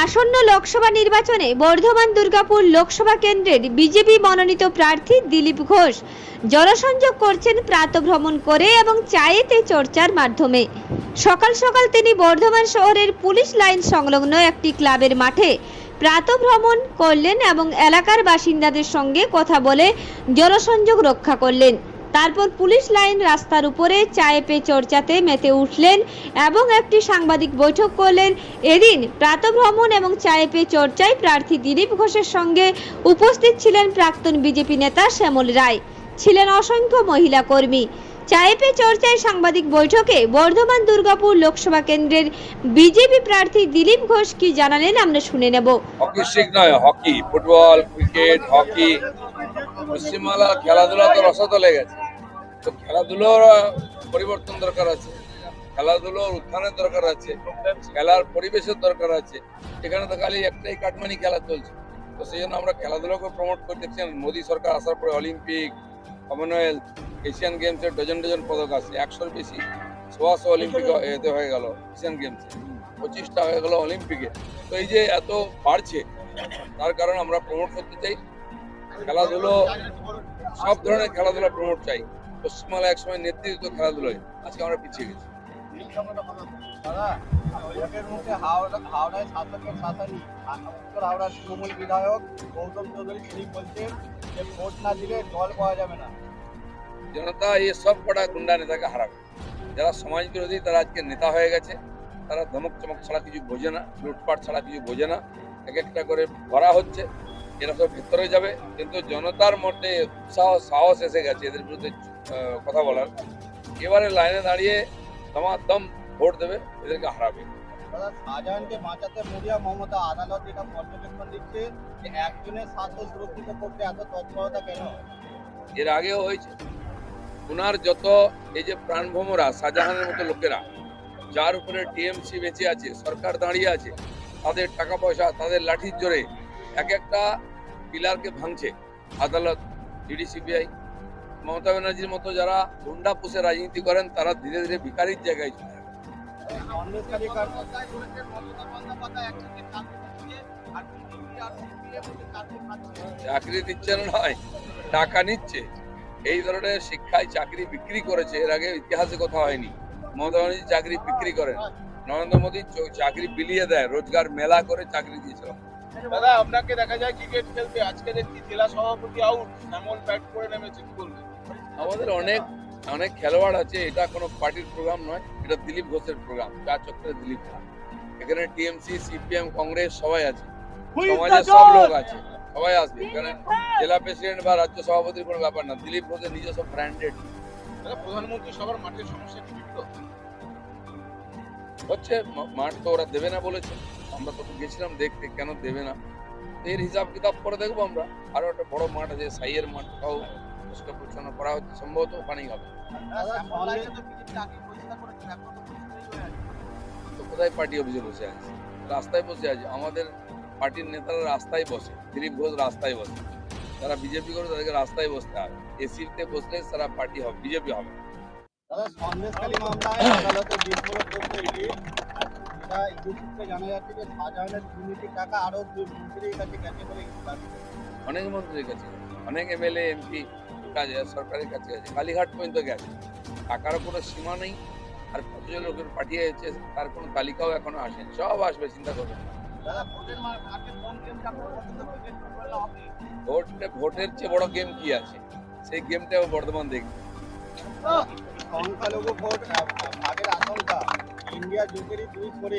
আসন্ন লোকসভা নির্বাচনে বর্ধমান দুর্গাপুর লোকসভা কেন্দ্রের বিজেপি মনোনীত প্রার্থী দিলীপ ঘোষ। জনসংযোগ করছেন প্রাতভ্রমণ করে এবং চায়েতে চর্চার মাধ্যমে। সকাল সকাল তিনি বর্ধমান শহরের পুলিশ লাইন সংলগ্ন একটি ক্লাবের মাঠে প্রাতভ্রমণ করলেন এবং এলাকার বাসিন্দাদের সঙ্গে কথা বলে জনসংযোগ রক্ষা করলেন। তারপর পুলিশ লাইন রাস্তার উপরে চায়ে পে চর্চাতে মেতে উঠলেন এবং একটি সাংবাদিক বৈঠক করলেন। এদিন প্রাতভ্রমণ এবং চায়ে পে চর্চায় প্রার্থী দিলীপ ঘোষের সঙ্গে উপস্থিত ছিলেন প্রাক্তন বিজেপি নেতা শ্যামল রায়। ছিলেন অসংখ্য মহিলা কর্মী। চায়ে পে চর্চায় সাংবাদিক বৈঠকে বর্ধমান দুর্গাপুর লোকসভা কেন্দ্রের বিজেপি প্রার্থী দিলীপ ঘোষ কি জানালেন আমরা শুনে নেব। Hockey, football, cricket, hockey. পশ্চিমবাংলার খেলাধুলা তো রসতলে গেছে। তো খেলাধুলোর পরিবর্তন দরকার আছে। খেলাধুলোর উত্থানের দরকার আছে। খেলার পরিবেশের দরকার আছে। এখানে তো খালি একটাই কাটমানি খেলা চলছে। তো সেই জন্য আমরা খেলাধুলোকে প্রমোট করে দেখছেন মোদী সরকার আসার পরে অলিম্পিক কমনওয়েলথ এশিয়ান গেমসের ডজন ডজন পদক আছে। একশোর বেশি সোয়াশো অলিম্পিক এতে হয়ে গেল এশিয়ান গেমসে পঁচিশটা হয়ে গেল অলিম্পিকে। তো এই যে এত বাড়ছে, তার কারণ আমরা প্রমোট করতে চাই। খেলাধুলো সব ধরনের খেলাধুলা প্রমোট চাই। পশ্চিমবাংলা একসময় নেতৃত্ব খেলাধুলোয়। আজকে আমরা পিছিয়ে গেছি। দাদা বৈঠকের হাওড়ায় শাসকের শাসনই উত্তর হাওড়ার তৃণমূল বিধায়ক গৌতম চৌধুরী তিনি বলছেন যে ভোট না দিলে পাওয়া যাবে না। জনতা এই সব কটা গুন্ডা নেতাকে হারাবে। যারা সমাজ বিরোধী তারা আজকে নেতা হয়ে গেছে। তারা ধমক চমক ছাড়া কিছু বোঝে না লুটপাট ছাড়া কিছু বোঝে না। এক একটা করে ভরা হচ্ছে। এরা সব ভেতরে যাবে। কিন্তু জনতার মধ্যে উৎসাহ সাহস এসে গেছে এদের বিরুদ্ধে কথা বলার। এবারে লাইনে দাঁড়িয়ে দম ভোট দেবে এদেরকে হারাবে। শাহজাহানকে বাঁচাতে মরিয়া মমতা আদালত এটা পর্যবেক্ষণ দিচ্ছে যে একজনের স্বাস্থ্য সুরক্ষিত করতে এত তৎপরতা কেন? এর আগেও হয়েছে। ওনার যত এই যে প্রাণভ্রমরা শাহজাহানের মতো লোকেরা যার উপরে টিএমসি বেঁচে আছে সরকার দাঁড়িয়ে আছে তাদের টাকা পয়সা তাদের লাঠির জোরে এক একটা পিলারকে ভাঙছে আদালত ইডি সিবিআই। মমতা ব্যানার্জির মতো যারা গুন্ডা পুষে রাজনীতি করেন, তারা ধীরে ধীরে ভিকারির জায়গায় চলে চাকরি দিচ্ছে না নয়, টাকা নিচ্ছে। এই ধরনের শিক্ষায় চাকরি বিক্রি করেছে, এর আগে ইতিহাসে কথা হয়নি। মমতা ব্যানার্জি চাকরি বিক্রি করেন। নরেন্দ্র মোদী চাকরি বিলিয়ে দেয়, রোজগার মেলা করে চাকরি দিয়েছিল দাদা আপনাকে দেখা যায় ক্রিকেট খেলতে। আজকে দেখছি জেলা সভাপতি আউট এমন ব্যাট করে নেমেছে কি বলবেন? আমাদের অনেক অনেক খেলোয়াড় আছে এটা কোনো পার্টির প্রোগ্রাম নয় এটা দিলীপ ঘোষের প্রোগ্রাম চার চক্রের দিলীপ ঘোষ এখানে টিএমসি সিপিএম কংগ্রেস সবাই আছে। সমাজের সব লোক আছে সবাই আসবে। এখানে জেলা প্রেসিডেন্ট বা রাজ্য সভাপতির কোনো ব্যাপার না দিলীপ ঘোষের নিজস্ব ব্র্যান্ডেড প্রধানমন্ত্রী সবার মাঠের সমস্যা কি? হচ্ছে মাঠ তো ওরা দেবে না বলেছে। আমরা তো গেছিলাম দেখতে কেন দেবে না? এর হিসাব কিতাব করে দেখব আমরা। আরও একটা বড় মাঠ আছে সাইয়ের মাঠ তাও পরিষ্কার পরিচ্ছন্ন করা হচ্ছে সম্ভবত ওখানেই হবে। কোথায় পার্টি অফিসে বসে আছে? রাস্তায় বসে আছে। আমাদের পার্টির নেতারা রাস্তায় বসে দিলীপ ঘোষ রাস্তায় বসে। তারা বিজেপি করে তাদেরকে রাস্তায় বসতে হবে এসিতে বসলে তারা পার্টি হবে বিজেপি হবে। দাদা সন্দেশখালী মামলায় আদালতে এটা সূত্রে জানা যাচ্ছে যে শাহজাহানের দুর্নীতির টাকা আরও দুই মন্ত্রীর কাছে গেছে বলে অনেক মন্ত্রীর কাছে অনেক এমএলএ এমপি কাজে সরকারের কাছে আছে কালীঘাট পর্যন্ত গেছে। টাকারও কোনো সীমা নেই। আর কতজন লোকের পাঠিয়েছে তার কোনো তালিকাও এখনও আসেনি। সব আসবে চিন্তা করবেন ভোটে ভোটের চেয়ে বড় গেম কি আছে? সেই গেমটাও বর্ধমান দেখবে। সংখ্যালঘু ভোট ভাগের আশঙ্কা। ইন্ডিয়া জোটেরই দুই করে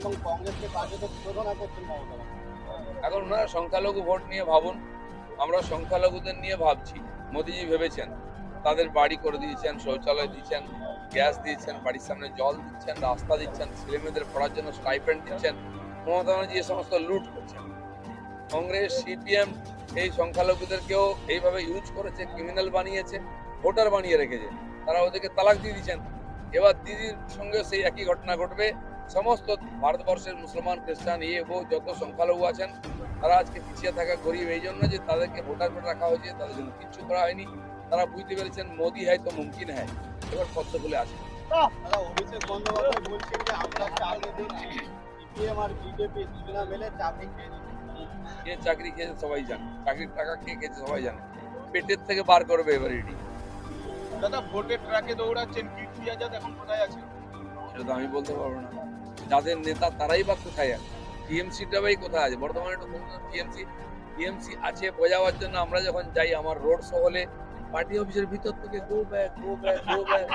এবং কংগ্রেসকে কার্যত প্রতারণা করছেন মমতা এখন ওনারা সংখ্যালঘু ভোট নিয়ে ভাবুন। আমরা সংখ্যালঘুদের নিয়ে ভাবছি। মোদিজি ভেবেছেন, তাদের বাড়ি করে দিয়েছেন, শৌচালয় দিচ্ছেন, গ্যাস দিয়েছেন বাড়ির সামনে জল দিচ্ছেন, রাস্তা দিচ্ছেন, ছেলেমেয়েদের পড়ার জন্য স্টাইপেন্ড দিচ্ছেন, মমতা ব্যানার্জি এ সমস্ত লুট করছেন। কংগ্রেস, সিপিএম এই সংখ্যালঘুদেরকেও এইভাবে ইউজ করেছে ক্রিমিনাল বানিয়েছে ভোটার বানিয়ে রেখেছে। তারা ওদেরকে তালাক দিয়ে দিচ্ছেন। এবার দিদির সঙ্গে সেই একই ঘটনা ঘটবে। সমস্ত ভারতবর্ষের মুসলমান খ্রিস্টান ইয়ে ও যত সংখ্যালঘু আছেন তারা আজকে পিছিয়ে থাকা গরিব এই জন্য যে তাদেরকে ভোটার করে রাখা হয়েছে তাদের জন্য কিচ্ছু করা হয়নি। তারা বুঝতে পেরেছেন মোদি হয় তো মুমকিন হয় এবার অভিষেক বন্দ্যোপাধ্যায় বলছেন যে আমরা চার দিন সিপিএম আর বিজেপি দুজনা মিলে চাকরি কে চাকরি খেয়েছে সবাই জানে। চাকরির টাকা কে খেয়েছে সবাই জানে। পেটের থেকে বার করবে এবার এটি দাদা ভোটের ট্র্যাকে দৌড়াচ্ছেন কীর্তি আজাদ এখন কোথায় আছে? সেটা তো আমি বলতে পারব না। যাদের নেতা তারাই বা কোথায় আছে? টিএমসিটা ভাই কোথায় আছে? বর্তমানে একটু টিএমসি? টিএমসি আছে বোঝাবার জন্য আমরা যখন যাই আমার রোড শো হলে পার্টি অফিসের ভিতর থেকে go back go back go back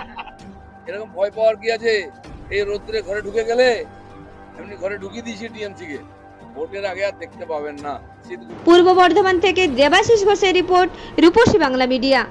এরকম ভয় পাওয়ার কি আছে? এই রোদ্রে ঘরে ঢুকে গেলে এমনি ঘরে ঢুকিয়ে দিয়েছি টিএমসি কে ভোটের আগে আর দেখতে পাবেন না। পূর্ব বর্ধমান থেকে দেবাশিস ঘোষের রিপোর্ট রূপসী বাংলা মিডিয়া।